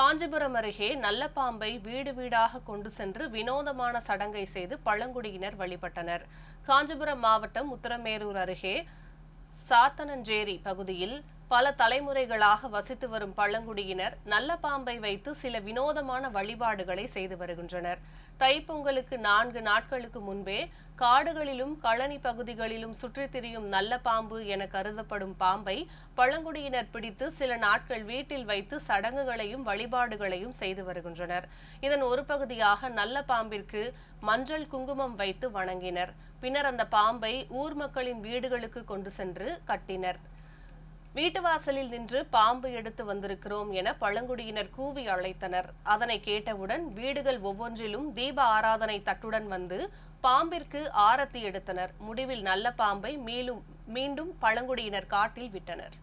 காஞ்சிபுரம் அருகே நல்ல பாம்பை வீடு வீடாக கொண்டு சென்று வினோதமான சடங்கை செய்து பழங்குடியினர் வழிபட்டனர். காஞ்சிபுரம் மாவட்டம் உத்தரமேரூர் அருகே சாத்தனஞ்சேரி பகுதியில் பல தலைமுறைகளாக வசித்து வரும் பழங்குடியினர் நல்ல பாம்பை வைத்து சில வினோதமான வழிபாடுகளை செய்து வருகின்றனர். தைப்பொங்கலுக்கு நான்கு நாட்களுக்கு முன்பே காடுகளிலும் களனி பகுதிகளிலும் சுற்றித் திரியும் நல்ல பாம்பு என கருதப்படும் பாம்பை பழங்குடியினர் பிடித்து சில நாட்கள் வீட்டில் வைத்து சடங்குகளையும் வழிபாடுகளையும் செய்து வருகின்றனர். இதன் ஒரு பகுதியாக நல்ல பாம்பிற்கு மஞ்சள் குங்குமம் வைத்து வணங்கினர். பின்னர் அந்த பாம்பை ஊர் மக்களின் வீடுகளுக்கு கொண்டு சென்று கட்டினர். வீட்டு வாசலில் நின்று பாம்பு எடுத்து வந்திருக்கிறோம் என பழங்குடியினர் கூவி அழைத்தனர். அதனை கேட்டவுடன் வீடுகள் ஒவ்வொன்றிலும் தீப ஆராதனை தட்டுடன் வந்து பாம்பிற்கு ஆரத்தி எடுத்தனர். முடிவில் நல்ல பாம்பை மீளும் மீண்டும் பழங்குடியினர் காட்டில் விட்டனர்.